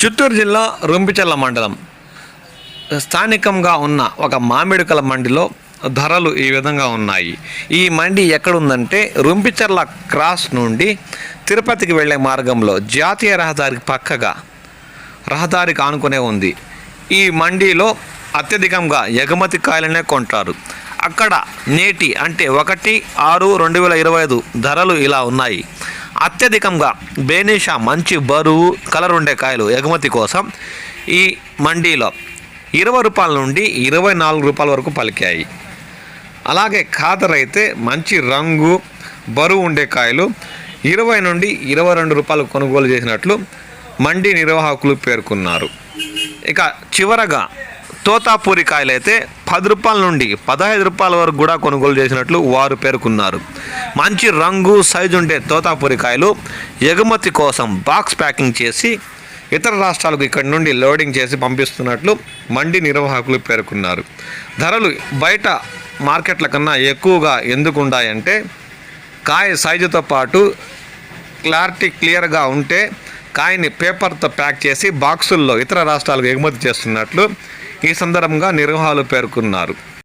చిత్తూరు జిల్లా రొంపిచెల్ల మండలం. స్థానికంగా ఉన్న ఒక మామిడికల మండిలో ధరలు ఈ విధంగా ఉన్నాయి. ఈ మండి ఎక్కడుందంటే రొంపిచెర్ల క్రాస్ నుండి తిరుపతికి వెళ్ళే మార్గంలో జాతీయ రహదారికి పక్కగా రహదారికి ఆనుకునే ఉంది. ఈ మండీలో అత్యధికంగా ఎగుమతి కాయలనే కొంటారు. అక్కడ నేటి అంటే ఒకటి ఆరు రెండు వేల ఇరవై ఐదు ధరలు ఇలా ఉన్నాయి. అత్యధికంగా బేనిషా మంచి బరువు కలర్ ఉండే కాయలు ఎగుమతి కోసం ఈ మండీలో ఇరవై రూపాయల నుండి ఇరవై నాలుగు రూపాయల వరకు పలికాయి. అలాగే ఖాదర్ అయితే మంచి రంగు బరువు ఉండే కాయలు ఇరవై నుండి ఇరవై రెండు రూపాయలు కొనుగోలు చేసినట్లు మండీ నిర్వాహకులు పేర్కొన్నారు. ఇక చివరగా తోతాపూరి కాయలు అయితే పది రూపాయల నుండి పదహైదు రూపాయల వరకు కూడా కొనుగోలు చేసినట్లు వారు పేర్కొన్నారు. మంచి రంగు సైజు ఉండే తోతాపూరి కాయలు ఎగుమతి కోసం బాక్స్ ప్యాకింగ్ చేసి ఇతర రాష్ట్రాలకు ఇక్కడి నుండి లోడింగ్ చేసి పంపిస్తున్నట్లు మండి నిర్వాహకులు పేర్కొన్నారు. ధరలు బయట మార్కెట్ల కన్నా ఎక్కువగా ఎందుకు ఉన్నాయంటే కాయ సైజుతో పాటు క్లారిటీ క్లియర్గా ఉంటే కాయని పేపర్తో ప్యాక్ చేసి బాక్సుల్లో ఇతర రాష్ట్రాలకు ఎగుమతి చేస్తున్నట్లు ఈ సందర్భంగా నిర్వాహాలు పేర్కొన్నారు.